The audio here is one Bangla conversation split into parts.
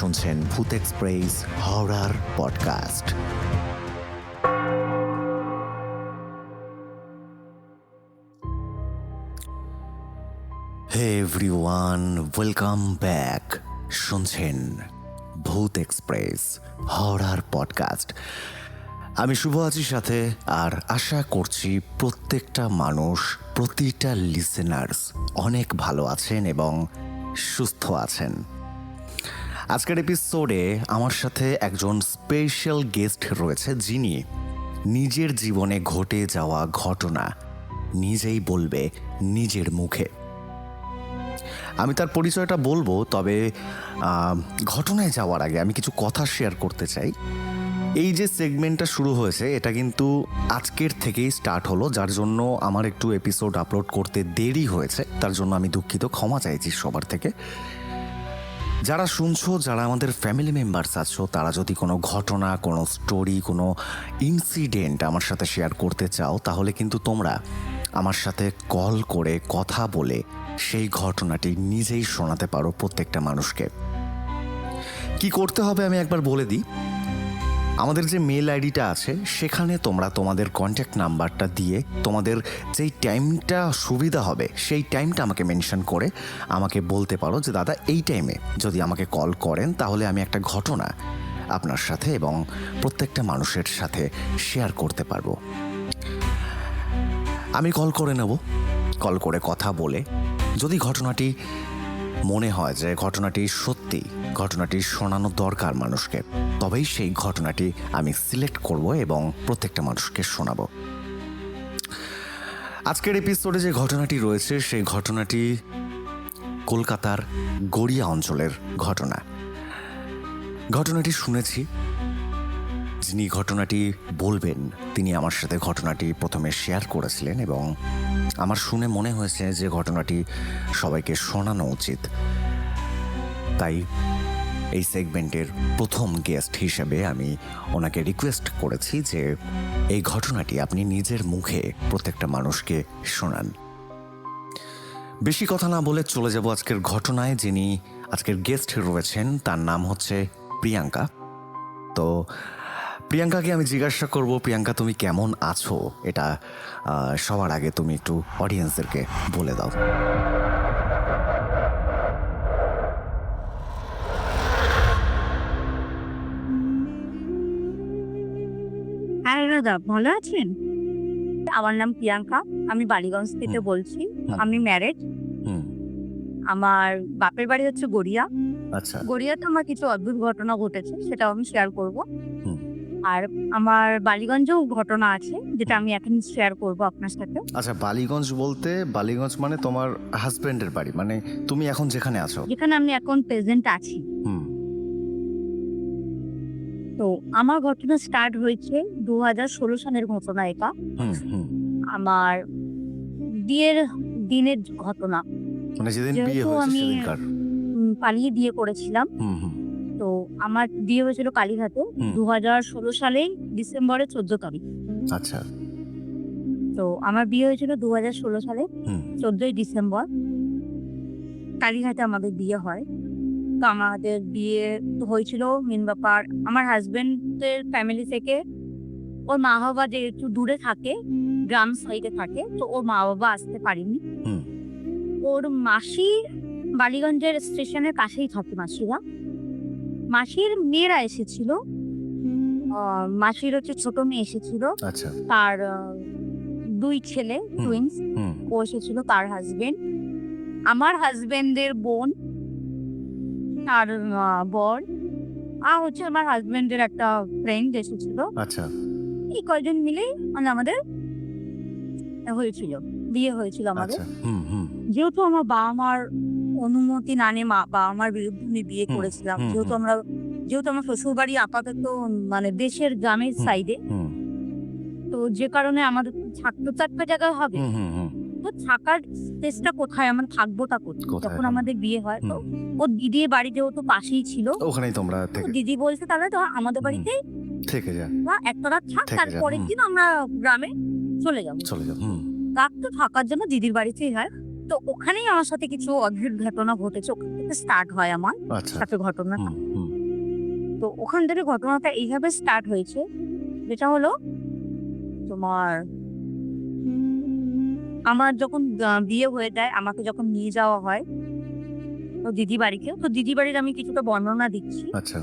শুনছেন Bhoot Express horror podcast hey everyone welcome back শুনছেন ভূত এক্সপ্রেস হরার পডকাস্ট আমি শুভ আছি সাথে আর আশা করছি প্রত্যেকটা মানুষ, প্রতিটা লিসেনার্স অনেক ভালো আছেন এবং সুস্থ আছেন। আজকের এপিসোডে আমার সাথে একজন স্পেশাল গেস্ট রয়েছে যিনি নিজের জীবনে ঘটে যাওয়া ঘটনা নিজেই বলবে নিজের মুখে। আমি তার পরিচয়টা বলব, তবে ঘটনায় যাওয়ার আগে আমি কিছু কথা শেয়ার করতে চাই। এই যে সেগমেন্টটা শুরু হয়েছে, এটা কিন্তু আজকের থেকেই স্টার্ট হলো, যার জন্য আমার একটু এপিসোড আপলোড করতে দেরি হয়েছে। তার জন্য আমি দুঃখিত, ক্ষমা চাইছি সবার থেকে। যারা শুনছো, যারা আমাদের ফ্যামিলি মেম্বার্স আছো, তারা যদি কোনো ঘটনা, কোনো স্টোরি কোনো ইনসিডেন্ট আমার সাথে শেয়ার করতে চাও, তাহলে কিন্তু তোমরা আমার সাথে কল করে কথা বলে সেই ঘটনাটি নিজেই শোনাতে পারো প্রত্যেকটা মানুষকে। কি করতে হবে আমি একবার বলে দিই। আমাদের যে মেল আইডিটা আছে, সেখানে তোমরা তোমাদের কন্ট্যাক্ট নাম্বারটা দিয়ে তোমাদের যেই টাইমটা সুবিধা হবে, সেই টাইমটা আমাকে মেনশন করে আমাকে বলতে পারো যে, দাদা, এই টাইমে যদি আমাকে কল করেন, তাহলে আমি একটা ঘটনা আপনার সাথে এবং প্রত্যেকটা মানুষের সাথে শেয়ার করতে পারব। আমি কল করে নেব। কল করে কথা বলে যদি ঘটনাটি মনে হয় যে ঘটনাটি সত্যি, ঘটনাটি শোনানো দরকার মানুষকে। তবেই সেই ঘটনাটি আমি সিলেক্ট করব এবং প্রত্যেকটা মানুষকে শোনাবো। আজকের এপিসোডে যে ঘটনাটি রয়েছে, সেই ঘটনাটি কলকাতার গড়িয়া অঞ্চলের ঘটনা। ঘটনাটি শুনেছি। যিনি ঘটনাটি বলবেন, তিনি আমার সাথে ঘটনাটি প্রথমে শেয়ার করেছিলেন এবং আমার শুনে মনে হয়েছে যে ঘটনাটি সবাইকে শোনানো উচিত। তাই এই সেগমেন্টের প্রথম গেস্ট হিসেবে আমি ওনাকে রিকোয়েস্ট করেছি যে এই ঘটনাটি আপনি নিজের মুখে প্রত্যেকটা মানুষকে শোনান। বেশি কথা না বলে চলে যাব আজকের ঘটনায়, যিনি আজকের গেস্ট রয়েছেন, তার নাম হচ্ছে প্রিয়াঙ্কা। তো প্রিয়াঙ্কাকে আমি জিজ্ঞাসা করব প্রিয়াঙ্কা তুমি কেমন আছো? এটা সবার আগে তুমি একটু অডিয়েন্সদেরকে বলে দাও। হ্যাঁ দাদা ভালো আছেন? আমার নাম প্রিয়াঙ্কা আমি বালিগঞ্জ থেকে বলছি। আমি ম্যারেড হুম। আমার বাপের বাড়ি হচ্ছে গড়িয়া। আচ্ছা। গড়িয়াতে আমার কিছু অদ্ভুত ঘটনা ঘটেছে সেটাও আমি শেয়ার করব। হুম। আর আমার বালিগঞ্জেও ঘটনা আছে যেটা আমি এখন শেয়ার করব আপনার সাথে আচ্ছা বালিগঞ্জ বলতে বালিগঞ্জ মানে তোমার হাজবেন্ডের বাড়ি মানে তুমি এখন যেখানে আছো? যেখানে আমি এখন প্রেজেন্ট আছি। হুম। তো আমার ঘটনা স্টার্ট হয়েছে দু হাজার ষোলো সালের ঘটনা এটা। হুম হুম। আমার বিয়ের দিনের ঘটনা। মানে যেদিন বিয়ে হয়েছে আমি- পালিয়ে বিয়ে করেছিলাম। হুম হুম। তো আমার বিয়ে হয়েছিল কালীঘাটে। দু হাজার ষোলো সালেই ডিসেম্বরের চোদ্দ তারিখ। আচ্ছা। তো আমার বিয়ে হয়েছিল দু হাজার ষোলো সালে চোদ্দই ডিসেম্বর। কালীঘাটে আমাদের বিয়ে হয়। তো আমাদের বিয়ে হয়েছিল মেন ব্যাপার আমার হাজবেন্ডের ফ্যামিলি থেকে। ওর মা বাবা যে একটু দূরে থাকে গ্রাম সাইডে থাকে তো ওর মা বাবা আসতে পারেনি। ওর মাসি বালিগঞ্জের স্টেশনের কাছেই থাকে মাসিরা। মাসির মেয়েরা এসেছিল। মাসির হচ্ছে ছোট মেয়ে এসেছিল। আচ্ছা। তার দুই ছেলে টুইন্স ও এসেছিল তার হাজবেন্ড আমার হাজবেন্ডের বোন তার বর। আর হচ্ছে আমার হাজবেন্ডের একটা ফ্রেন্ড এসেছিল। আচ্ছা। এই কয়জন মিলে মানে আমাদের হয়েছিল বিয়ে হয়েছিল আমাদের। আচ্ছা। হুম হুম। যেহেতু আমার বাবা মার অনুমতি না নিয়ে মা বাবা মার বিরুদ্ধে আমি বিয়ে করেছিলাম। হুম, যেহেতু আমরা যেহেতু আমার শ্বশুর বাড়ি আপাতত মানে দেশের গ্রামের সাইডে হুম। তো যে কারণে আমাদের থাকতে চারটে জায়গায় হবে। হুম হুম হুম। তো থাকার স্পেসটা কোথায়? আমরা থাকবোটা কোথায়? কোথায়, যখন। আমাদের বিয়ে হয় তো ও দিদির বাড়ি যেহেতু পাশেই ছিল ওখানেই তোমরা তো থেকে দিদি বলছে তাহলে তো আমাদের হুম। বাড়িতেই থেকে যা। বা একটা রাত থাক থেকে যা, তারপরের হুম। দিন আমরা গ্রামে চলে যাব। চলে যাও হুম। রাত তো থাকার জন্য দিদির বাড়িতেই হয়। তো ওখানেই আমার সাথে কিছু অদ্ভুত ঘটনা ঘটেছে। ওখান থেকে স্টার্ট হয় আমার আচ্ছা। সাথে ঘটনা তো ওখান থেকে ঘটনাটা এইভাবে স্টার্ট হয়েছে যেটা হলো তোমার আমার যখন বিয়ে হয়ে যায় আমাকে যখন নিয়ে যাওয়া হয় তো দিদি বাড়িকে তো দিদি বাড়ির আমি কিছুটা বর্ণনা দিচ্ছি। আচ্ছা।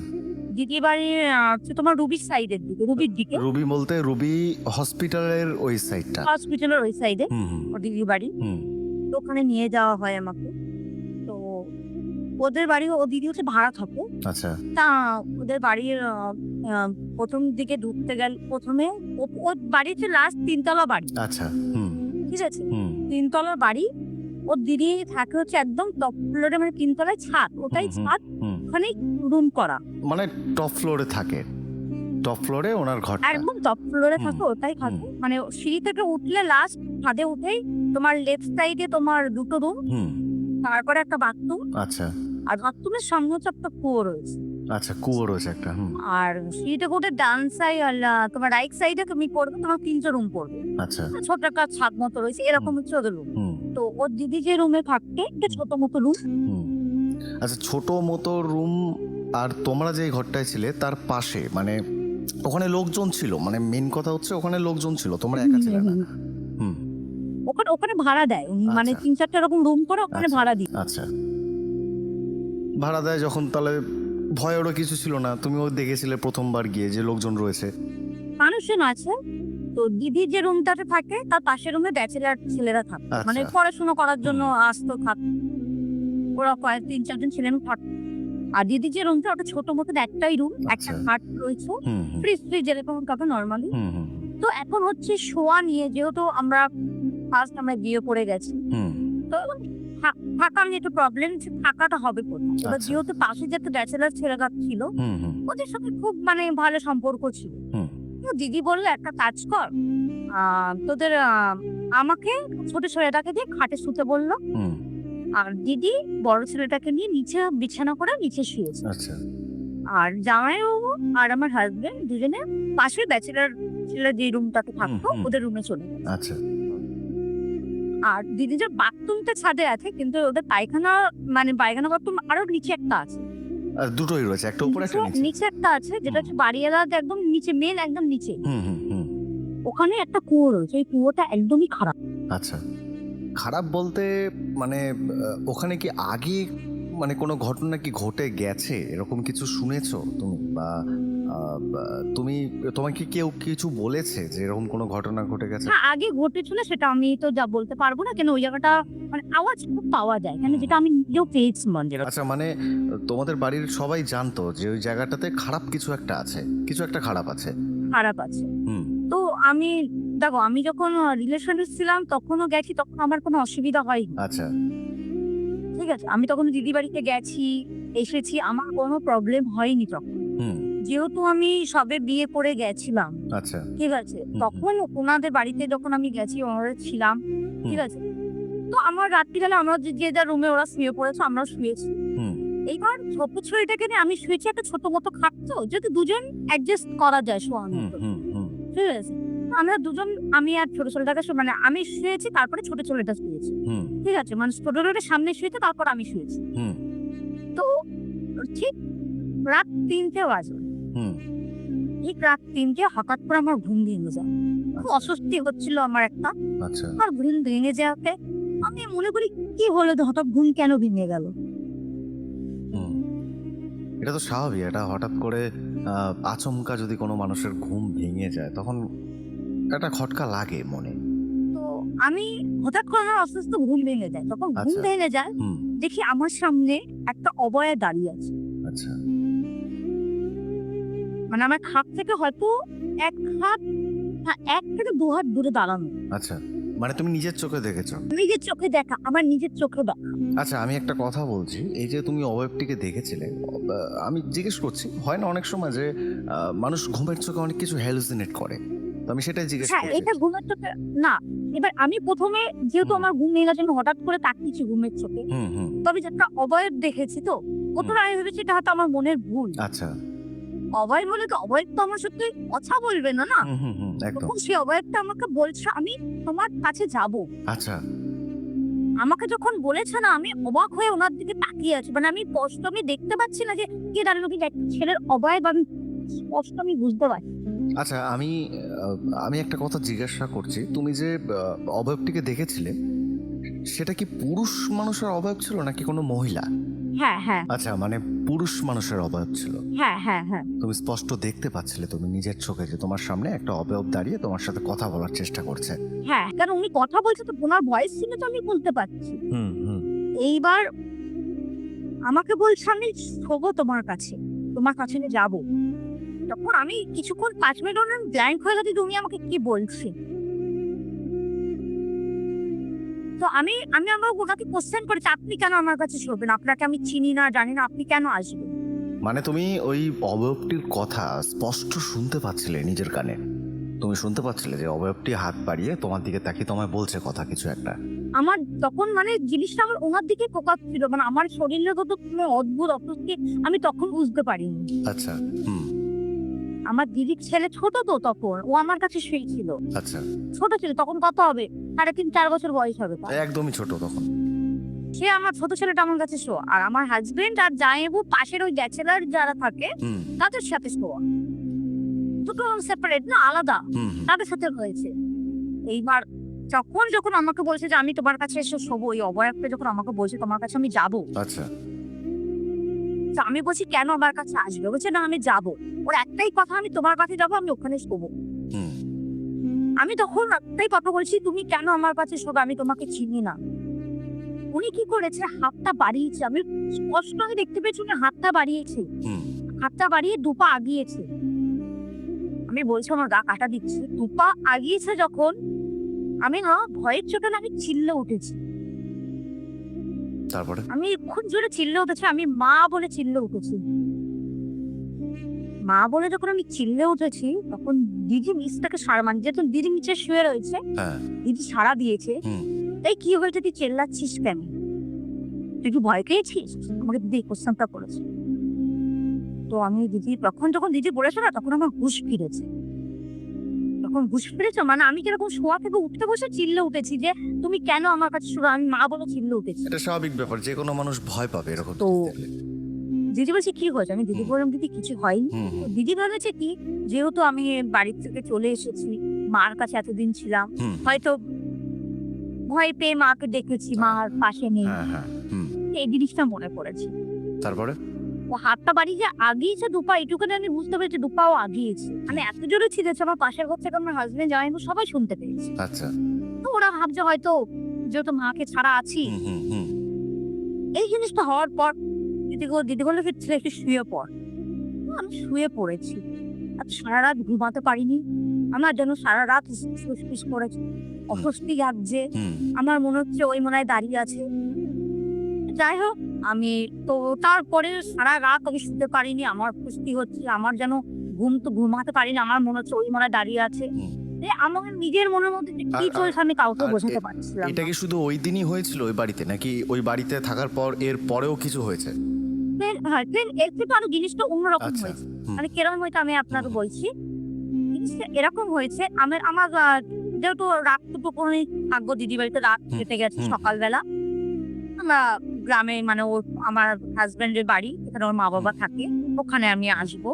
দিদি বাড়ি হচ্ছে তোমার রুবির সাইডের দিকে রুবির দিকে। রুবি বলতে রুবি হসপিটালের ওই সাইডটা হসপিটালের ওই সাইডে দিদি বাড়ি। ওখানে নিয়ে যাওয়া হয় আমাকে। তো ওদের বাড়ি ও দিদি হচ্ছে ভাড়া থাকে। আচ্ছা। তা ওদের বাড়ির আহ, প্রথম দিকে ঢুকতে গেল প্রথমে ও- ওর বাড়ি হচ্ছে লাস্ট তিনতলা বাড়ি। আচ্ছা হুম। ঠিক আছে? হুম। তিনতলার বাড়ি। ওর দিদি থাকে হচ্ছে একদম টপ ফ্লোরে মানে তিনতলায় ছাদ। ওটাই হুম, হুম। ছাদ হুম। ওখানেই রুম করা। মানে টপ ফ্লোরে থাকে। টপ ফ্লোরে ওনার ঘরটা। একদম টপ ফ্লোরে থাকে ওটাই থাকে মানে সিঁড়ি থেকে উঠলে লাস্ট ছাদে উঠেই তোমার লেফট সাইডে তোমার দুটো রুম হুম। তারপরে একটা বাথরুম আচ্ছা। আর বাথরুমের সামনে হচ্ছে একটা কুয়ো রয়েছে। আচ্ছা কুয়ো রয়েছে একটা আর সিঁড়ি থেকে উঠে ডান সাইড আর তোমার রাইট সাইডে তুমি পড়বে তোমার তিনটে রুম পড়বে। আচ্ছা। ছোট একটা ছাদ মতো রয়েছে এরকম হচ্ছে ওদের রুম তো ওর দিদি যে রুমে থাকতে একটা ছোট মতো রুম হুম। আচ্ছা ছোট মতো রুম আর তোমরা যে ঘরটায় ছিলে তার পাশে মানে ওখানে লোকজন ছিল মানে মেন কথা হচ্ছে ওখানে লোকজন ছিল তোমরা একা ছিলে না। হুম ওখানে ওখানে ভাড়া দেয় মানে আচ্ছা। তিন চারটা এরকম রুম করে ওখানে আচ্ছা। ভাড়া দিই। আচ্ছা। ভাড়া দেয় যখন তাহলে ভয়েরও কিছু ছিল না? তুমি তুমিও দেখেছিলে প্রথমবার গিয়ে যে লোকজন রয়েছে। মানুষজন আছে তো দিদি যে রুমটাতে থাকে তার পাশের রুমে ব্যাচেলার ছেলেরা থাকে। মানে আচ্ছা। পড়াশোনা করার জন্য আসতো থাক। ওরা কয়েক তিন চারজন ছিলেন থাকতো আর দিদির যে রুমটা ওটা ছোট মতো একটাই রুম একটা আচ্ছা। খাট রয়েছে। ফ্রিজ ফ্রিজ যেরকম কাপে নর্মালি তো এখন হচ্ছে শোয়া নিয়ে যেহেতু আমরা ফার্স্ট আমরা বিয়ে করে গেছি। তো থাকা নিয়ে একটু প্রবলেম থাকাটা হবে কোথায়? এবার আচ্ছা। যেহেতু পাশে যে একটা ব্যাচেলার ছেলেরা ছিল ওদের সাথে খুব মানে ভালো সম্পর্ক ছিল। তো দিদি বলল একটা কাজ কর। তোদের আমাকে ছোট ছেলেটাকে দিয়ে খাটে শুতে বলল। আর দিদি বড় ছেলেটাকে নিয়ে নিচে বিছানা করে নিচে শুয়েছে। আচ্ছা। আর জামাইবাবু আর আমার হাজবেন্ড দুজনে পাশে ব্যাচেলার ছেলে যে রুমটাতে থাকতো ওদের রুমে চলে গেছে। আচ্ছা। আর দিদি যে বাথরুমটা ছাদে আছে কিন্তু ওদের পায়খানা মানে পায়খানা বাথরুম আরও নিচে একটা আছে। আর দুটোই রয়েছে একটা উপরে একটা নিচে- একটা আছে যেটা হচ্ছে বাড়িওয়ালার একদম নিচে মেন একদম নিচে। হুম হুম হুম। ওখানে একটা কুয়ো রয়েছে ওই কুয়োটা একদমই খারাপ। আচ্ছা। খারাপ বলতে মানে ওখানে কি আগে মানে কোনো ঘটনা কি ঘটে গেছে? এরকম কিছু শুনেছো তুমি? বা তুমি তোমাকে কি কেউ কিছু বলেছে যে এরকম কোনো ঘটনা ঘটে গেছে? হ্যাঁ আগে ঘটেছিল সেটা আমি তো যা বলতে পারব না কেন ওই জায়গাটা মানে আওয়াজ খুব পাওয়া যায় কেন যেটা আমি নিজেও পেয়েছি মন্দির আচ্ছা মানে তোমাদের বাড়ির সবাই জানতো যে ওই জায়গাটাতে খারাপ কিছু একটা আছে কিছু একটা খারাপ আছে। খারাপ আছে। হুম। তো আমি দেখো আমি যখন রিলেশনে ছিলাম তখনও গেছি তখন আমার কোনো অসুবিধা হয়নি। আচ্ছা। ঠিক আছে আমি তখন দিদি বাড়িতে গেছি এসেছি আমার কোনো প্রবলেম হয়নি তখন। যেহেতু আমি সবে বিয়ে করে গেছিলাম। আচ্ছা। ঠিক আছে তখন ওনাদের বাড়িতে যখন আমি গেছি ওনারা ছিলাম। ঠিক আছে তো আমার রাত্রিবেলা আমরা যে যে যার রুমে ওরা শুয়ে পড়েছে আমরা শুয়েছি। এইবার ছোট ছেলেটাকে নিয়ে আমি শুয়েছি একটা ছোট মতো খাট তো যদি দুজন অ্যাডজাস্ট করা যায় হুম। ঠিক আছে আমরা দুজন আমি আর ছোট ছেলেটাকে মানে আমি শুয়েছি তারপরে ছোট ছেলেটা শুয়েছি। হুম। ঠিক আছে? মানে ছোট ছেলেটা সামনে শুয়েছে তারপর আমি শুয়েছি। হুম। তো ঠিক রাত তিনটে বাজে। ঠিক রাত তিনটে হঠাৎ করে আমার ঘুম ভেঙে যায়। খুব অস্বস্তি হচ্ছিল আমার একটা। আচ্ছা। আমার ঘুম ভেঙে যাওয়াতে আমি মনে করি কি হলো হঠাৎ ঘুম কেন ভেঙে গেল? এটা তো স্বাভাবিক। এটা হঠাৎ করে আচমকা যদি কোনো মানুষের ঘুম ভেঙে যায় তখন একটা খটকা লাগে মনে। তো আমি হঠাৎ করে আমার অসুস্থ ঘুম ভেঙে যায়। তখন ঘুম আচ্ছা। ভেঙে যায় হুম। দেখি আমার সামনে একটা অবয়া দাঁড়িয়ে আছে। আচ্ছা। মানে আমার খাট থেকে হয়তো এক হাত হ্যাঁ, এক থেকে দু হাত দূরে দাঁড়ানো। আচ্ছা মানে তুমি নিজের চোখে দেখেছ? নিজের চোখে দেখা আমার নিজের চোখে দেখা। আচ্ছা আমি একটা কথা বলছি এই যে তুমি অবয়বটিকে দেখেছিলে আহ, আমি জিজ্ঞেস করছি হয় না অনেক সময় যে আহ, মানুষ ঘুমের চোখে অনেক কিছু হ্যালুসিনেট করে? আমি সেটাই জিজ্ঞেস হ্যাঁ এটা ঘুমের চোখে না এবার আমি প্রথমে যেহেতু আমার ঘুম ভেঙে গেছে আমি হঠাৎ করে তাকিয়েছি ঘুমের চোখে। তবে যে একটা অবয়ব দেখেছি তো প্রথমে আমি ভেবেছি এটা হয়তো আমার মনের ভুল। আচ্ছা। অভয় বলে তো অভয় তো আমার সাথে কথা বলবে না না? তখন সেই অভয়টা আমাকে বলছে আমি তোমার কাছে যাব। আচ্ছা। আমাকে যখন বলেছে না আমি অবাক হয়ে ওনার দিকে তাকিয়ে আছি। মানে আমি স্পষ্ট আমি দেখতে পাচ্ছি না যে কে দাঁড়াল কিন্তু ছেলের অবয়ব আমি স্পষ্ট আমি বুঝতে পারছি। আচ্ছা আমি আমি একটা কথা জিজ্ঞাসা করছি। তুমি যে অবয়বটিকে দেখেছিলে সেটা কি পুরুষ মানুষের অবয়ব ছিল নাকি কোনো মহিলা? হ্যাঁ হ্যাঁ। আচ্ছা মানে পুরুষ মানুষের অবয়ব ছিল। হ্যাঁ হ্যাঁ হ্যাঁ। তুমি স্পষ্ট দেখতে পাচ্ছিলে তুমি নিজের চোখে যে তোমার সামনে একটা অবয়ব দাঁড়িয়ে তোমার সাথে কথা বলার চেষ্টা করছে। হ্যাঁ কারণ উনি কথা বলছে তো ওনার ভয়েস শুনে তো আমি বলতে পারছি। হুম হুম। এইবার আমাকে বলছে আমি শোবো তোমার কাছে তোমার কাছে আমি যাব। তখন আমি কিছুক্ষণ পাঁচ মিনিট ওনার ব্ল্যাঙ্ক হয়ে গেছে তুমি আমাকে কি বলছে। তো আমি আমি আমার ওনাকে কোশ্চেন করেছি আপনি কেন আমার কাছে শোবেন আপনাকে আমি চিনি না জানি না আপনি কেন আসবেন? মানে তুমি ওই অবয়বটির কথা স্পষ্ট শুনতে পাচ্ছিলে নিজের কানে? তুমি শুনতে পাচ্ছিলে যে অবয়বটি হাত বাড়িয়ে তোমার দিকে তাকিয়ে তোমায় বলছে কথা কিছু একটা? আমার তখন মানে জিনিসটা আমার ওনার দিকে ফোকাস ছিল মানে আমার শরীরে তো কোনো অদ্ভুত অস্বস্তি আমি তখন বুঝতে পারিনি। আচ্ছা হুম। আমার দিদির ছেলে ছোট তো তখন ও আমার কাছে শুয়েছিল আচ্ছা। ছোট ছিল তখন কত হবে? সাড়ে তিন চার বছর বয়স হবে তার। একদমই ছোট তখন। সে আমার ছোট ছেলেটা আমার কাছে শো আর আমার হাজবেন্ড আর জায়েবু পাশের ওই ব্যাচেলার যারা থাকে হুম। তাদের সাথে শোয়া। দুটো সেপারেট না আলাদা। হুম হুম। তাদের সাথে রয়েছে এইবার যখন যখন আমাকে বলছে যে আমি তোমার কাছে এসে শোবো। ওই অবয়বটা যখন আমাকে বলছে তোমার কাছে আমি যাব। আচ্ছা। তো আমি বলছি কেন আমার কাছে আসবে? বলছে না আমি যাব। ওর একটাই কথা আমি তোমার কাছে যাব আমি ওখানে শোবো। আমি তখন একটাই কথা বলছি তুমি কেন আমার কাছে শোবে? আমি তোমাকে চিনি না। উনি কি করেছে? হাতটা বাড়িয়েছে। আমি স্পষ্ট আমি দেখতে পেয়েছি উনি হাতটা বাড়িয়েছে। হাতটা বাড়িয়ে দুপা আগিয়েছে। আমি বলছি আমার গা কাটা দিচ্ছে। দুপা আগিয়েছে যখন আমি না ভয়ের চোটে আমি চিল্লে উঠেছি। তারপরে? আমি খুব জোরে চিল্লে উঠেছি আমি মা বলে চিল্লে উঠেছি। মা বলে যখন আমি চিল্লে উঠেছি তখন দিদি নিচটাকে সারা মানে যেহেতু দিদি নিচে শুয়ে রয়েছে হ্যাঁ। দিদি সারা দিয়েছে। এই কি হয়েছে তুই চেল্লাচ্ছিস কেন? তুই কি ভয় পেয়েছিস? আমাকে দিদি কোশ্চেনটা করেছে। তো আমি দিদি তখন যখন দিদি বলেছে না তখন আমার হুশ ফিরেছে। তখন হুশ ফিরেছে মানে আমি কীরকম শোয়া থেকে উঠতে বসে চিল্লে উঠেছি যে তুমি কেন আমার কাছে শুরু আমি মা বলে চিল্লে উঠেছি। এটা স্বাভাবিক ব্যাপার যে কোনো মানুষ ভয় পাবে এরকম তো- দিদি বলছে কি হয়েছে? আমি দিদি বললাম দিদি কিছু হয়নি। দিদি ভেবেছে কি যেহেতু আমি বাড়ি থেকে চলে এসেছি মার কাছে এতদিন ছিলাম হয়তো ভয় পেয়ে মাকে দেখেছি মার পাশে নেই। হ্যাঁ হ্যাঁ এই জিনিসটা মনে পড়েছে। তারপরে? ও হাতটা বাড়িয়ে যে আগিয়েছে দুপা এটুকুনি আমি বুঝতে পেরেছি দুপাও আগিয়েছে। মানে এত জোরে ছিঁড়েছে আমার পাশের ঘর থেকে আমার হাজবেন্ড জামাই সবাই শুনতে পেয়েছে। আচ্ছা। তো ওরা ভাবছে হয়তো যেহেতু মাকে ছাড়া আছি। এই জিনিসটা হওয়ার পর দিদি গো দিদি বলল কি ছেলে একটু শুয়ে পড়। আমি শুয়ে পড়েছি। আর সারা রাত ঘুমাতে পারিনি। আমার যেন সারা রাত ফুসফুস করেছে। অস্বস্তি লাগছে। আমার মনে হচ্ছে ওই মনে হয় দাঁড়িয়ে আছে। যাই হোক আমি তো তারপরে সারা রাত আমি শুতে পারিনি আমার কুস্তি হচ্ছে আমার যেন ঘুম তো ঘুমাতে পারিনি আমার মনে হচ্ছে ওই মনে দাঁড়িয়ে আছে। আমার নিজের মনের মধ্যে কি চলছে আমি কাউকে বোঝাতে পারছিলাম এটা কি শুধু ওই দিনই হয়েছিল ওই বাড়িতে নাকি ওই বাড়িতে থাকার পর এর পরেও কিছু হয়েছে? হ্যাঁ এর থেকে আরও জিনিসটা অন্যরকম আচ্ছা হয়েছে। মানে কীরকম হয়েছে আমি আপনাকে বলছি। জিনিসটা এরকম হয়েছে আমার আমার যেহেতু রাত করে থাকব দিদি বাড়িতে রাত কেটে গেছে সকালবেলা। আমরা গ্রামে মানে ওর আমার হাজবেন্ডের বাড়ি এখানে ওর মা বাবা থাকে ওখানে আমি আসব।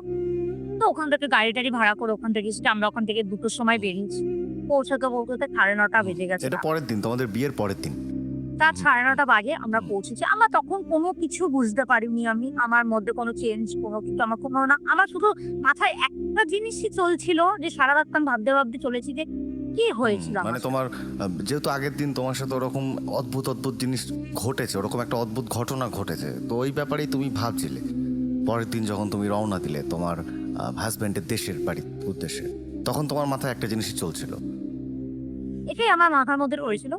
তো ওখান থেকে গাড়ি টাড়ি ভাড়া করে ওখান থেকে এসে আমরা ওখান থেকে দুটোর সময় বেরিয়েছি। পৌঁছাতে পৌঁছাতে সাড়ে নটা বেজে গেছে। এটা পরের দিন তোমাদের বিয়ের পরের দিন? রাত সাড়ে নটা বাজে আমরা পৌঁছেছি। আমরা তখন কোনো কিছু বুঝতে পারিনি আমি। আমার মধ্যে কোনো চেঞ্জ কোনো কিছু আমার কোনো না। আমার শুধু মাথায় একটা জিনিসই চলছিল যে সারা রাত আমি ভাবতে ভাবতে চলেছি যে কি হয়েছিল মানে তোমার যেহেতু আগের দিন তোমার সাথে ওরকম অদ্ভুত অদ্ভুত জিনিস ঘটেছে ওরকম একটা অদ্ভুত ঘটনা ঘটেছে তো ওই ব্যাপারেই তুমি ভাবছিলে। পরের দিন যখন তুমি রওনা দিলে তোমার হাজব্যান্ডের দেশের বাড়ির উদ্দেশ্যে তখন তোমার মাথায় একটা জিনিসই চলছিল। এটাই আমার মাথার মধ্যে রয়েছিল।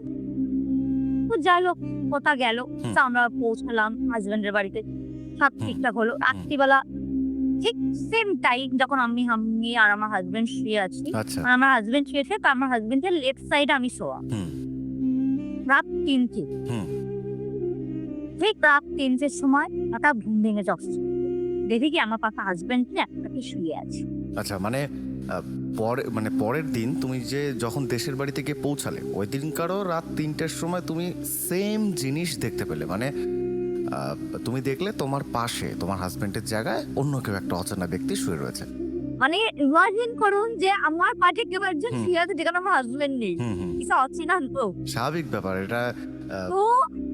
তো যাই হোক কথা গেল। আমরা পৌঁছালাম হাজবেন্ডের বাড়িতে। সব ঠিকঠাক হলো। রাত্রিবেলা ঠিক সেম টাইম যখন আমি আমি আর আমার হাজবেন্ড শুয়ে আছি আচ্ছা। আর আমার হাজবেন্ড শুয়েছে তো আমার হাজবেন্ডের লেফট সাইডে আমি শোয়া। হুম। রাত তিনটে। হুম। ঠিক রাত তিনটের সময় হঠাৎ ঘুম ভেঙে যাচ্ছে। দেখি কি আমার পাশে হাজবেন্ড একটাকে শুয়ে আছে। আচ্ছা মানে পরে মানে পরের দিন তুমি যে যখন দেশের বাড়ি থেকে পৌঁছালে ওই দিনকারও রাত তিনটের সময় তুমি সেম জিনিস দেখতে পেলে। মানে আহ, তুমি দেখলে তোমার পাশে তোমার হাজবেন্ডের জায়গায় অন্য কেউ একটা অচেনা ব্যক্তি শুয়ে রয়েছে। মানে ইমাজিন করুন যে আমার পাশে কেউ একজন শুয়ে আছে যেখানে আমার হাজবেন্ড নেই। কিছু অচেনা লোক স্বাভাবিক ব্যাপার এটা তো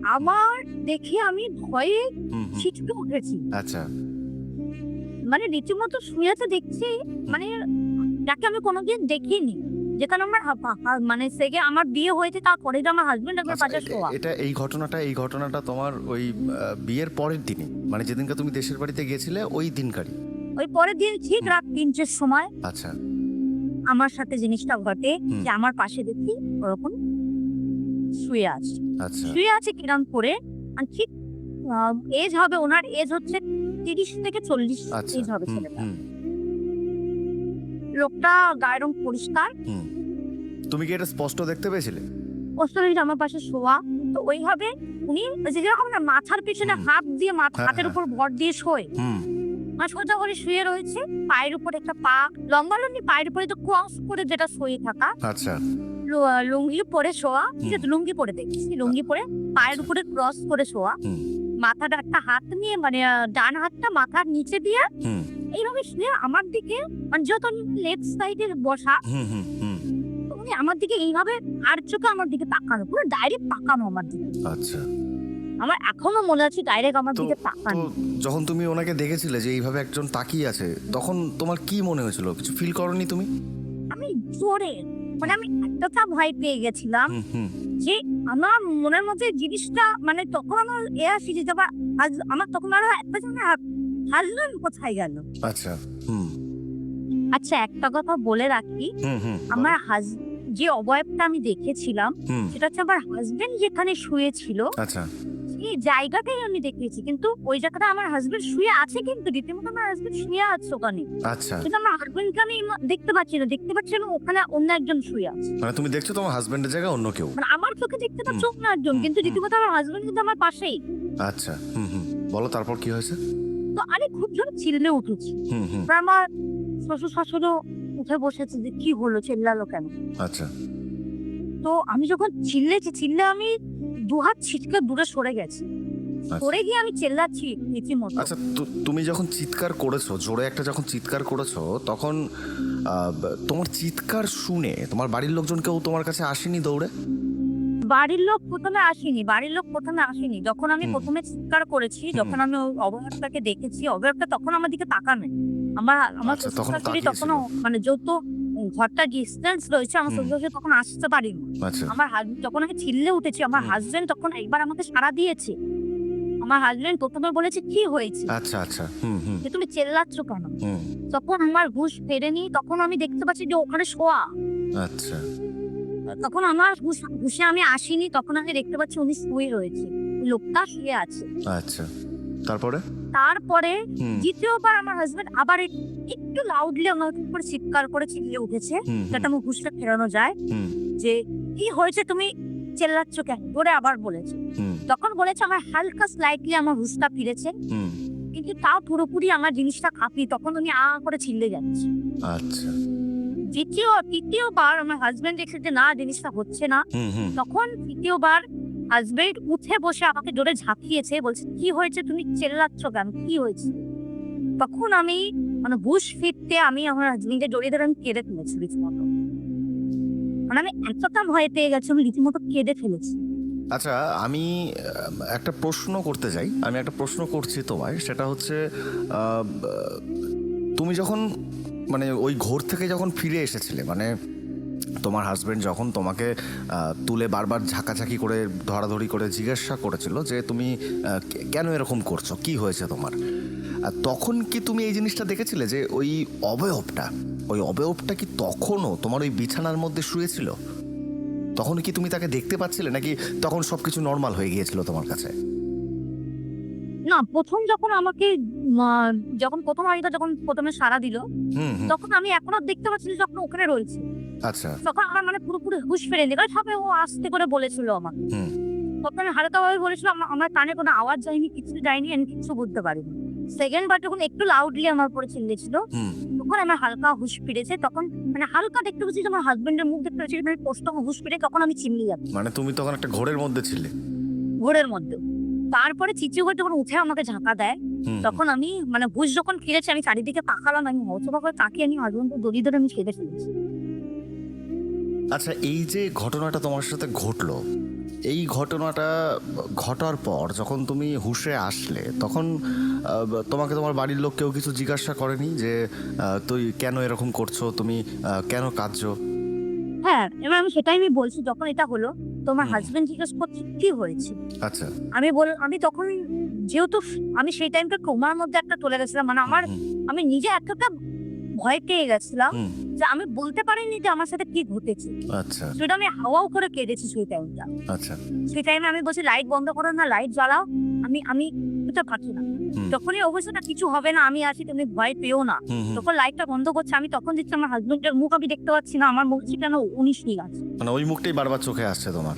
আমার দেখে আমি ভয়ে। ছিটকে উঠেছি। আচ্ছা। মানে রীতিমতো শুয়ে তো দেখছি মানে যাকে আমি কোনোদিন দেখিনি। যেখানে আমার মানে সেগে আমার বিয়ে হয়েছে তারপরে আমার হাজবেন্ড একবার আচ্ছা, এ- শোয়া। এটা এই ঘটনাটা এই ঘটনাটা তোমার ওই বিয়ের পরের দিনই? মানে যেদিনকে তুমি দেশের বাড়িতে গিয়েছিলে ওই দিনকারই? ওই পরের দিন ঠিক রাত তিনটের সময় আচ্ছা। আমার সাথে জিনিসটা ঘটে যে আমার পাশে দেখি ওরকম শুয়ে আছে। আচ্ছা। শুয়ে আছে কিরাম করে আর ঠিক এজ হবে ওনার এজ হচ্ছে তিরিশ থেকে চল্লিশ আচ্ছা এজ হবে ছেলেটা লোকটা গায়ের রং পরিষ্কার। হুম। তুমি কি এটা স্পষ্ট দেখতে পেয়েছিলে? অস্ট্রেলিজ আমার পাশে শোয়া। তো ওইভাবে উনি ওই যে যেরকম না মাথার পিছনে হাত দিয়ে মাথা হ্যাঁ, হাতের হ্যাঁ। উপর ভর দিয়ে শোয়। হুম। আর সোজা করে শুয়ে রয়েছে পায়ের উপর একটা পা। লম্বা লম্বি পায়ের উপরে তো ক্রস করে যেটা শুয়ে থাকা। আচ্ছা। লু- লুঙ্গি পরে শোয়া। ঠিক আছে লুঙ্গি পরে দেখছি লুঙ্গি পরে পায়ের উপরে ক্রস করে শোয়া। হুম। মাথাটা একটা হাত নিয়ে মানে আহ, ডান হাতটা মাথার নিচে দিয়ে হুম। এইভাবে শুয়ে আমার দিকে মানে যত লেফট সাইডে বসা। উনি আমার দিকে এইভাবে আর চোখে আমার দিকে তাকানো পুরো ডাইরেক্ট তাকানো আমার দিকে। আচ্ছা। আমার এখনও মনে আছে ডাইরেক্ট আমার দিকে তাকানো। যখন তুমি ওনাকে দেখেছিলে যে এইভাবে একজন তাকিয়ে আছে তখন তোমার কি মনে হয়েছিল? কিছু ফিল করনি তুমি? আমি জোরে মানে আমি এতটা ভয় পেয়ে গেছিলাম যে আমার মনের মধ্যে জিনিসটা মানে তখন আমার এ আসি যে আমার হাজ- আমার তখন আর একটা জানা হাজবেন্ড কোথায় গেল? আচ্ছা হুম। আচ্ছা একটা কথা বলে রাখি। হুম হুম আমার হাজ যে অবয়বটা আমি দেখেছিলাম হুম। সেটা হচ্ছে আমার হাজবেন্ড যেখানে শুয়েছিল আচ্ছা। সেই জায়গাটাই আমি দেখেছি। কিন্তু ওই জায়গাটা আমার হাজবেন্ড শুয়ে আছে কিন্তু রীতিমতো আমার হাজবেন্ড শুয়ে আছে ওখানে। আচ্ছা। কিন্তু আমার হাজবেন্ডকে আমি দেখতে পাচ্ছি না। দেখতে পাচ্ছি না ওখানে অন্য একজন শুয়ে আছে। মানে তুমি দেখছ তোমার হাজবেন্ডের জায়গায় অন্য কেউ? মানে আমার চোখে দেখতে পাচ্ছি অন্য একজন কিন্তু। রীতিমতো আমার হাজবেন্ড কিন্তু আমার পাশেই। আচ্ছা হুম হুম। বলো তারপর কি হয়েছে? তো আমি খুব জোরে চিল্লে উঠেছি। আমার শ্বশুর শাশুড়ও উঠে বসেছে যে কি হলো চিল্লালো কেন? আচ্ছা। তো আমি যখন চিল্লেছি চিল্লে আমি দুহাত ছিটকে দূরে সরে গেছি। সরে গিয়ে আমি চেল্লাচ্ছি রীতিমতো। আচ্ছা তুমি যখন চিৎকার করেছ জোরে একটা যখন চিৎকার করেছ তখন তোমার চিৎকার শুনে তোমার বাড়ির লোকজন কেউ তোমার কাছে আসেনি দৌড়ে? বাড়ির লোক প্রথমে আসেনি বাড়ির লোক প্রথমে আসেনি। যখন আমি প্রথমে চিৎকার করেছি যখন আমি ওই দেখেছি অবয়বটা তখন আমার দিকে তাকানো আমার আমার আচ্ছা, শ্বশুর তখন শাশুড়ি তাকিয়েছিল। তখনও মানে যত ঘরটা ডিস্টেন্স রয়েছে আমার হুম। শ্বশুর তখন আসতে পারিনি। আচ্ছা। আমার যখন আমি চিল্লে উঠেছি আমার। হাজবেন্ড তখন একবার আমাকে সাড়া দিয়েছে। আমার হাজবেন্ড প্রথমে বলেছে কি হয়েছে? আচ্ছা আচ্ছা। হুম হুম। যে তুমি চেল্লাচ্ছ কেন? তখন আমার হুশ ফেরেনি। তখন আমি দেখতে পাচ্ছি যে ওখানে শোয়া। আচ্ছা। তখন আমার হুশ আমি আসিনি তখন আমি দেখতে পাচ্ছি উনি শুয়ে রয়েছে। লোকটা শুয়ে আছে। আচ্ছা। তারপরে? তারপরে দ্বিতীয়বার আমার হাজবেন্ড আবার একটু লাউডলি আমার উপর চিৎকার করে চিল্লে উঠেছে যাতে আমার হুশটা ফেরানো যায়। যে কি হয়েছে? তুমি চেল্লাচ্ছ কেন? ধরে আবার বলেছে। তখন বলেছে আমার হালকা স্লাইটলি আমার হুশটা ফিরেছে। কিন্তু তাও পুরোপুরি আমার জিনিসটা কাঁপি। তখন উনি আ করে চিল্লে যাচ্ছে। আচ্ছা। দ্বিতীয় তৃতীয়বার আমার হাজবেন্ড দেখছে যে না জিনিসটা হচ্ছে না। তখন তৃতীয়বার হাজবেন্ড উঠে বসে আমাকে জোরে ঝাঁকিয়েছে বলছে কি হয়েছে? তুমি চেল্লাচ্ছ কেন? কি হয়েছে? তখন আমি মানে হুশ ফিরতে আমি আমার হাজবেন্ডকে জড়িয়ে ধরে আমি কেঁদে ফেলেছি রীতিমতো। মানে আমি এতটা ভয় পেয়ে গেছি আমি রীতিমতো কেঁদে ফেলেছি। আচ্ছা আমি একটা প্রশ্ন করতে যাই আমি একটা প্রশ্ন করছি তোমায় সেটা হচ্ছে তুমি যখন মানে ওই ঘোর থেকে যখন ফিরে এসেছিলে মানে তোমার হাজবেন্ড যখন তোমাকে তুলে বারবার ঝাঁকাঝাঁকি করে, ধরাধরি করে জিজ্ঞাসা করেছিল যে তুমি কেন এরকম করছ? কি হয়েছে তোমার? তখন কি তুমি এই জিনিসটা দেখেছিলে যে ওই অবয়বটা ওই অবয়বটা কি তখনও তোমার ওই বিছানার মধ্যে শুয়েছিল? তখন কি তুমি তাকে দেখতে পাচ্ছিলে নাকি তখন সব কিছু নর্মাল হয়ে গিয়েছিল তোমার কাছে? না প্রথম যখন আমাকে যখন প্রথম আড়িটা যখন প্রথমে সারা দিল তখন আমি এখনও দেখতে পাচ্ছি যে যখন ওখানে রয়েছে। আচ্ছা। তখন আমার মানে পুরোপুরি হুশ ফেরেনি। কারণ সবাই ও আস্তে করে বলেছিল আমাকে। তখন আমি হালকা ভাবে বলেছিল আমা- আমার কানে কোনো আওয়াজ যায়নি কিছু যায়নি আমি কিছু বুঝতে পারিনি। সেকেন্ড বার যখন একটু লাউডলি আমার উপরে চিল্লেছিল তখন আমার হালকা হুশ ফিরেছে। তখন মানে হালকা দেখতে পাচ্ছি আমার হাজবেন্ডের মুখ দেখতে পাচ্ছি মানে পোস্ট হুশ ফিরে তখন আমি চিমলি যাচ্ছি। মানে তুমি তখন একটা ঘোরের মধ্যে ছিলে। ঘোরের মধ্যে। তারপরে চিচি করে যখন উঠে আমাকে ঝাঁকা দেয় তখন আমি মানে হুশ যখন ফিরেছে আমি চারিদিকে তাকালাম আমি হতবা করে তাকিয়ে আমি হাজবেন্ডকে দড়ি ধরে আমি কেঁদে ফেলেছি। আচ্ছা এই যে ঘটনাটা তোমার সাথে ঘটলো এই ঘটনাটা ঘটার পর যখন তুমি হুশে আসলে তখন তোমাকে তোমার বাড়ির লোক কেউ কিছু জিজ্ঞাসা করেনি যে তুই কেন এরকম করছ? তুমি কেন কাঁদছো? হ্যাঁ এবার আমি সেটাই আমি বলছি যখন এটা হলো তোমার। হাজবেন্ড জিজ্ঞেস করছে কি হয়েছে? আচ্ছা। আমি বল আমি তখন যেহেতু আমি সেই টাইমটা ট্রোমার মধ্যে একটা চলে গেছিলাম মানে আমার আমি নিজে এতটা ভয় পেয়ে গেছিলাম যে আমি বলতে পারিনি যে আমার সাথে কি ঘটেছে। আচ্ছা। সেটা আমি হাওয়াও করে কেঁদেছি সেই টাইমটা আচ্ছা। সেই টাইমে আমি বলছি লাইট বন্ধ করো না লাইট জ্বালাও। আমি আমি এটা পাচ্ছি না। যখনই অবশ্যই কিছু হবে না আমি আছি তুমি ভয় পেও না। হুম। লাইটটা বন্ধ করছে আমি তখন দেখছি আমার হাজবেন্ডের মুখ আমি দেখতে পাচ্ছি না আমার মুখ কেন উনিশ ঠিক আছে মানে ওই মুখটাই বারবার চোখে আসছে তোমার?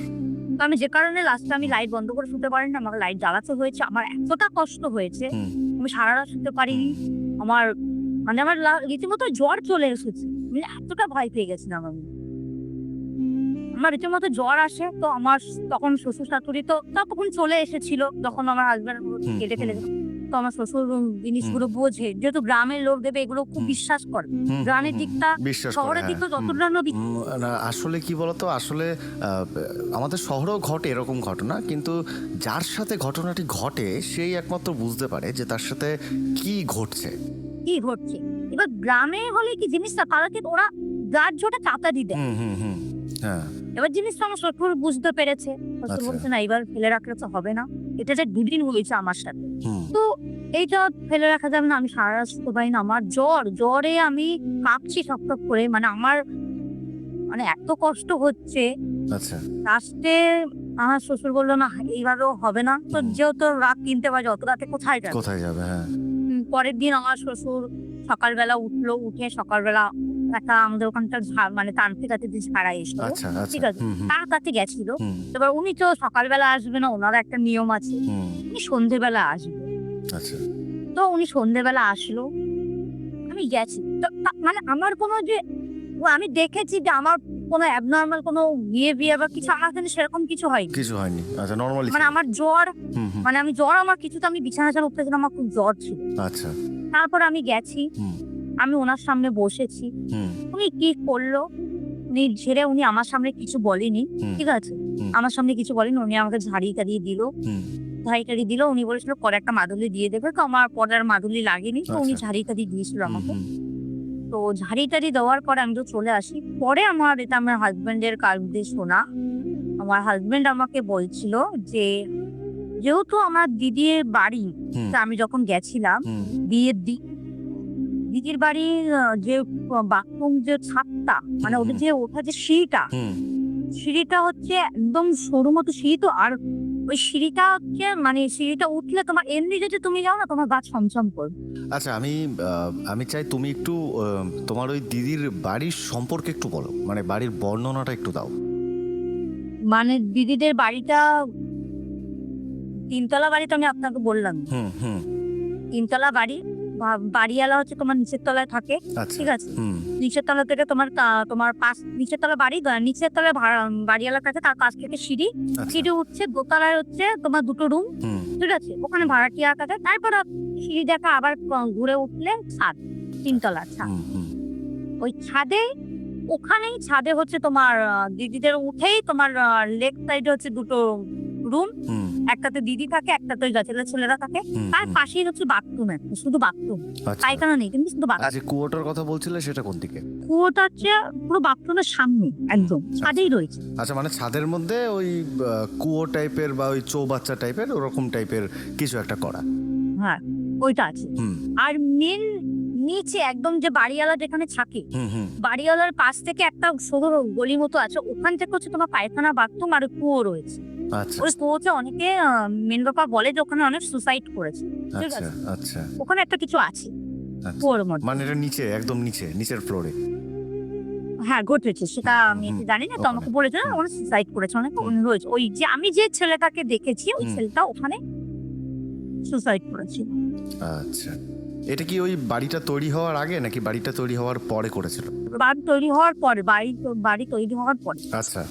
আমি যে কারণে লাস্টে আমি লাইট বন্ধ করে শুতে পারি না আমাকে লাইট জ্বালাতে হয়েছে আমার এতটা কষ্ট হয়েছে আমি সারা রাত শুতে পারিনি আমার মানে আমার রীতিমতো জ্বর চলে এসেছে আমি এতটা ভয় পেয়ে গেছিলাম আমি। আমার রীতিমতো জ্বর আসে তো আমার তখন শ্বশুর শাশুড়ি তো তখন চলে এসেছিল যখন আমার হাজবেন্ড কেটে ফেলে হুম। তো আমার শ্বশুর জিনিসগুলো বোঝে। যেহেতু গ্রামের লোক দেবে এগুলো খুব বিশ্বাস করে। গ্রামের দিকটা শহরের হ্যাঁ, দিকটা যতটা আসলে কি বলতো? আসলে আহ, আমাদের শহরেও ঘটে এরকম ঘটনা কিন্তু যার সাথে ঘটনাটি ঘটে সেই একমাত্র বুঝতে পারে যে তার সাথে কি ঘটছে। কি ঘটছে? এবার গ্রামে হলে কি জিনিসটা তাদেরকে ওরা গ্রাহ্যটা হুম হুম হ্যাঁ। এবার জিনিসটা আমার শ্বশুর বুঝতে পেরেছে। শ্বশুর আচ্ছা। বলছে না এবার ফেলে রাখলে তো হবে না। এটা যে দুদিন হয়েছে আমার সাথে। তো এইটা ফেলে রাখা যাবে না আমি সারা শুতে পারি না। আমার জ্বর জ্বরে আমি কাঁপছি সপ্তাহ করে মানে আমার মানে এত কষ্ট হচ্ছে। আচ্ছা। লাস্টে আমার শ্বশুর বলল না এইভাবেও হবে না। তো যেহেতু রাত কিনতে পারে অত রাতে কোথায় যাবে? কোথায় যাবে হ্যাঁ। পরের দিন আমার শ্বশুর সকালবেলা উঠল উঠে সকালবেলা একটা আমাদের ওখানটা মানে তান্ত্রিক আছে যে ঝাড়া এসলো আচ্ছা আচ্ছা। ঠিক আছে। তার কাছে গেছিল। এবার উনি তো সকালবেলা আসবে না ওনার একটা নিয়ম আছে। উনি সন্ধেবেলা আসবে। আচ্ছা। তো উনি সন্ধেবেলা আসলো। আমি গেছি। মানে আমার কোনো যে আমি দেখেছি যে আমার কোনো অ্যাবনর্মাল কোনো বিহেভিয়ার বা কিছু আমার কিন্তু সেরকম কিছু হয়নি। কিছু হয়নি। আচ্ছা নর্মালি মানে আমার জ্বর মানে আমি জ্বর আমার কিছু তো আমি বিছানা ছাড়া উঠতেছিলাম আমার খুব জ্বর ছিল। আচ্ছা। তারপর আমি গেছি। আমি ওনার সামনে বসেছি। উনি কি করল? উনি ঝেড়ে উনি আমার সামনে কিছু বলেনি। ঠিক আছে? আমার সামনে কিছু বলেনি উনি আমাকে ঝাড়ি টাড়িয়ে দিল। ঝাড়ি টাড়ি দিল উনি বলেছিল পরে একটা মাদুলি দিয়ে দেবে। তো আমার পরে আর মাদুলি লাগেনি তো উনি আচ্ছা। ঝাড়ি টাড়ি দিয়েছিল আমাকে। তো ঝাড়ি টাড়ি দেওয়ার পরে আমি তো চলে আসি। পরে আমার এটা আমার হাজবেন্ডের কাছ দিয়ে শোনা আমার হাজবেন্ড আমাকে বলছিল যে যেহেতু আমার দিদির বাড়ি তা আমি যখন গেছিলাম বিয়ের দিন দিদির বাড়ির যে বাথরুম যে ছাদটা মানে ওদের যে ওঠা যে সিঁড়িটা সিঁড়িটা হচ্ছে একদম সরু মতো সিঁড়ি তো আর ওই সিঁড়িটা হচ্ছে মানে সিঁড়িটা উঠলে তোমার এমনি যদি তুমি যাও না তোমার গা ছমছম করবে। আচ্ছা আমি আমি চাই তুমি একটু তোমার ওই দিদির বাড়ির সম্পর্কে একটু বলো মানে বাড়ির বর্ণনাটা একটু দাও। মানে দিদিদের বাড়িটা তিনতলা বাড়ি তো আমি আপনাকে বললাম। হুম হুম। তিনতলা বাড়ি বাড়িওয়ালা হচ্ছে তোমার নিচের তলায় থাকে আচ্ছা ঠিক আছে? নিচের তলা থেকে তোমার তোমার পাশ নিচের তলা বাড়ি নিচের তলায় ভাড়া- বাড়িওয়ালার কাছে তার কাছ থেকে সিঁড়ি। আচ্ছা। সিঁড়ি উঠছে দোতলায় হচ্ছে তোমার দুটো রুম ঠিক আছে? ওখানে ভাড়াটিয়ার কাছে তারপর সিঁড়ি দেখা আবার ঘুরে উঠলে ছাদ তিনতলা ছাদ। হুম হুম। ওই ছাদে ওখানেই ছাদে হচ্ছে তোমার দিদিদের উঠেই তোমার লেগ সাইডে হচ্ছে দুটো রুম একটাতে দিদি থাকে একটাতে ওই গাছের ছেলেরা থাকে। তার পাশেই হচ্ছে বাথরুম একটা শুধু বাথরুম আচ্ছা। পায়খানা নেই কিন্তু শুধু বাথরুম আচ্ছা কুয়োটার কথা বলছিলে সেটা কোন দিকে? কুয়োটা হচ্ছে পুরো বাথরুমের সামনে একদম ছাদেই রয়েছে। আচ্ছা মানে ছাদের মধ্যে ওই কুয়ো টাইপের বা ওই চৌবাচ্চা টাইপের ওরকম টাইপের কিছু একটা করা। হ্যাঁ ওইটা আছে। আর মেন নিচে একদম যে বাড়িওয়ালা যেখানে থাকে বাড়িওয়ালার পাশ থেকে একটা সরু গলি মতো আছে ওখান থেকে হচ্ছে তোমার পায়খানা বাথরুম আর কুয়ো রয়েছে। আচ্ছা ওই কুয়োতে অনেকে মেন ব্যাপার বলে যে ওখানে অনেক সুসাইড করেছে ঠিক আচ্ছা আছে। আচ্ছা। ওখানে একটা কিছু আছে আচ্ছা। কুয়োর মধ্যে। মানে এটা নিচে একদম নিচে নিচের ফ্লোরে হ্যাঁ ঘটেছে সেটা আমি জানি না তো আমাকে বলেছে না ওখানে সুসাইড করেছে অনেক রয়েছে ওই যে আমি যে ছেলেটাকে দেখেছি ওই ছেলেটা ওখানে সুসাইড করেছিল আচ্ছা। এটা কি ওই বাড়িটা তৈরি হওয়ার আগে নাকি বাড়িটা তৈরি হওয়ার পরে করেছিল? বাড়ি তৈরি হওয়ার পরে বাড়ি বাড়ি তৈরি হওয়ার পরে। আচ্ছা।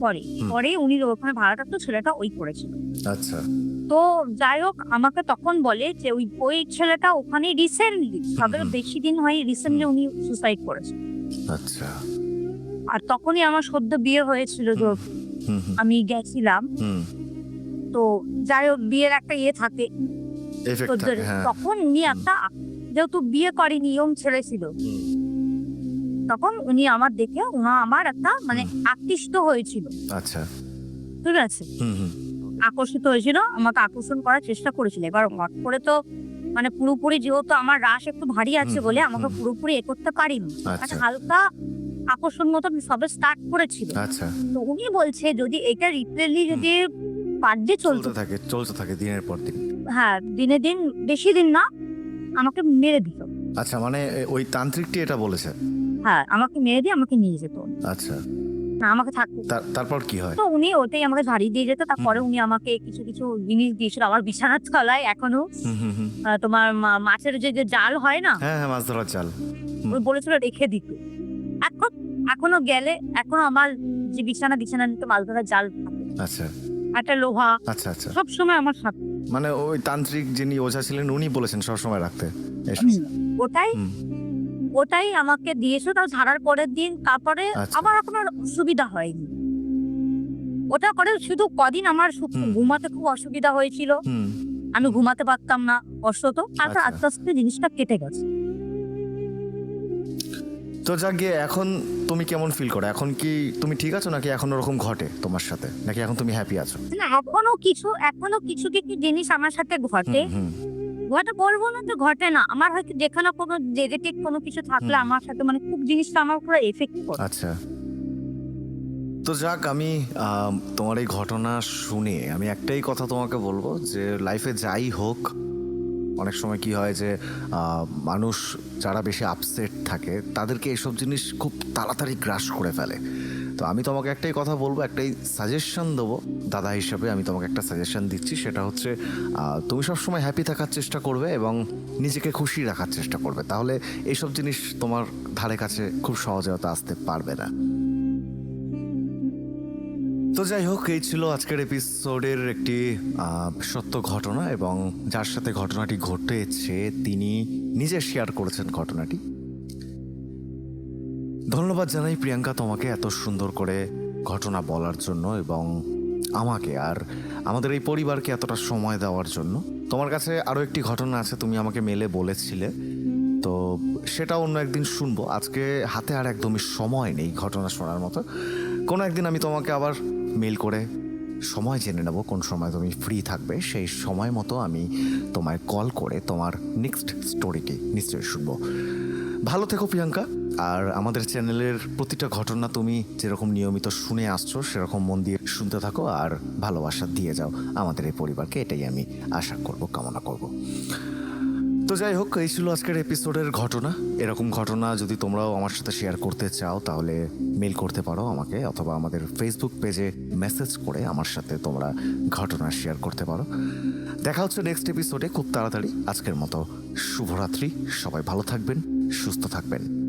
পরে। পরে উনি ওখানে ভাড়াটা তো ছেলেটা ওই করেছিল। আচ্ছা। তো যাই হোক আমাকে তখন বলে যে ওই ওই ছেলেটা ওখানে রিসেন্টলি হুম। বেশি দিন হয় রিসেন্টলি উনি সুসাইড করেছে আচ্ছা। আর তখনই আমার সদ্য বিয়ে হয়েছিল হুম আমি গেছিলাম। তো যাই হোক বিয়ের একটা ইয়ে থাকে। তো হ্যাঁ। তখন উনি একটা যেহেতু বিয়ে করেনি নিয়ম ছেড়েছিল হুম, তখন উনি আমার দেখে ওনা আমার একটা মানে আকৃষ্ট হয়েছিল। আচ্ছা। ঠিক আছে? আকর্ষিত হয়েছিল আমাকে আকর্ষণ করার চেষ্টা করেছিল। এবার হট করে তো মানে পুরোপুরি যেহেতু আমার রাস একটু ভারী আছে বলে আমাকে পুরোপুরি এ করতে পারিনি। মানে আচ্ছা হালকা আকর্ষণ মতো সবে স্টার্ট করেছিল। আচ্ছা। তো উনি বলছে যদি এটা রিপ্লেলি যদি পার ডে চলতে থাকে চলতে থাকে দিনের পর দিন। হ্যাঁ দিনে দিন বেশি দিন না আমাকে মেরে দিত। আচ্ছা মানে ওই তান্ত্রিকটি এটা বলেছে? হ্যাঁ আমাকে মেরে দিয়ে আমাকে নিয়ে যেত। আচ্ছা। না আমাকে থাকতো তার- তারপর কি হয়? তো উনি ওটাই আমাকে ঝাড়িয়ে দিয়ে যেত তারপরে উনি আমাকে কিছু কিছু জিনিস দিয়েছিল আমার বিছানার তলায় এখনও। হুম হুম হুম। আহ, তোমার মা- মাছের যে যে জাল হয় না? হ্যাঁ হ্যাঁ মাছ ধরার জাল। হুম। ওই বলেছিল রেখে দিতে। এখন এখনও গেলে এখনও আমার যে বিছানা বিছানা নিতে মাছ ধরার জাল থাকে। আচ্ছা। একটা লোহা। আচ্ছা আচ্ছা। সব সময় আমার সাথে। মানে ওই তান্ত্রিক যিনি ওঝা ছিলেন উনি বলেছেন সবসময় রাখতে। এসব ওটাই হুম। ওটাই আমাকে দিয়েছ তাও ঝাড়ার পরের দিন তারপরে আচ্ছা। আমার এখন আর অসুবিধা হয়নি। ওটা করে শুধু কদিন আমার ঘুমাতে খুব অসুবিধা হয়েছিল। আমি ঘুমাতে পারতাম না অসত। তারপর আচ্ছা। আস্তে আস্তে জিনিসটা কেটে গেছে। তো যাক গিয়ে এখন তুমি কেমন ফিল করো? এখন কি তুমি ঠিক আছো নাকি এখন ওরকম ঘটে তোমার সাথে? নাকি এখন তুমি হ্যাপি আছো? না এখনও কিছু এখনও কিছু কিছু জিনিস আমার সাথে ঘটে? হুম, বলব না যে ঘটে না। আমার হয়তো যেখানে কোনো নেগেটিভ কোনো কিছু থাকলে আমার সাথে মানে খুব জিনিসটা আমার পুরো এফেক্ট করে। আচ্ছা। তো যাক আমি তোমার এই ঘটনা শুনে আমি একটাই কথা তোমাকে বলব যে লাইফে যাই হোক অনেক সময় কি হয় যে আহ, মানুষ যারা বেশি আপসেট থাকে তাদেরকে এসব জিনিস খুব তাড়াতাড়ি গ্রাস করে ফেলে। তো আমি তোমাকে একটাই কথা বলব, একটাই সাজেশন দেবো। দাদা হিসাবে আমি তোমাকে একটা সাজেশন দিচ্ছি, সেটা হচ্ছে তুমি সবসময় হ্যাপি থাকার চেষ্টা করবে এবং নিজেকে খুশি রাখার চেষ্টা করবে। তাহলে এইসব জিনিস তোমার ধারে কাছে খুব সহজে হয়তো আসতে পারবে না। তো যাই হোক, এই ছিল আজকের এপিসোডের একটি সত্য ঘটনা এবং যার সাথে ঘটনাটি ঘটেছে, তিনি নিজে শেয়ার করেছেন ঘটনাটি। ধন্যবাদ জানাই প্রিয়াঙ্কা তোমাকে এত সুন্দর করে ঘটনা বলার জন্য এবং আমাকে আর আমাদের এই পরিবারকে এতটা সময় দেওয়ার জন্য। তোমার কাছে আরও একটি ঘটনা আছে, তুমি আমাকে মেলে বলেছিলে। তো সেটা অন্য একদিন শুনব। আজকে হাতে আর একদমই সময় নেই ঘটনা শোনার মতো। কোনো একদিন আমি তোমাকে আবার মেল করে সময় জেনে নেব কোন সময় তুমি ফ্রি থাকবে। সেই সময় মতো আমি তোমায় কল করে তোমার নেক্সট স্টোরিটি নিশ্চয়ই শুনব। ভালো থেকো প্রিয়াঙ্কা। আর আমাদের চ্যানেলের প্রতিটা ঘটনা তুমি যেরকম নিয়মিত শুনে আসছো, সেরকম মন দিয়ে শুনতে থাকো আর ভালোবাসা দিয়ে যাও। আমাদের এই পরিবারকে এটাই আমি আশা করব, কামনা করব। তো যাই হোক, এই ছিল আজকের এপিসোডের ঘটনা। এরকম ঘটনা যদি তোমরাও আমার সাথে শেয়ার করতে চাও, তাহলে মেল করতে পারো আমাকে, অথবা আমাদের ফেসবুক পেজে মেসেজ করে আমার সাথে তোমরা ঘটনা শেয়ার করতে পারো। দেখা হচ্ছে নেক্সট এপিসোডে খুব তাড়াতাড়ি। আজকের মতো শুভরাত্রি। সবাই ভালো থাকবেন, সুস্থ থাকবেন।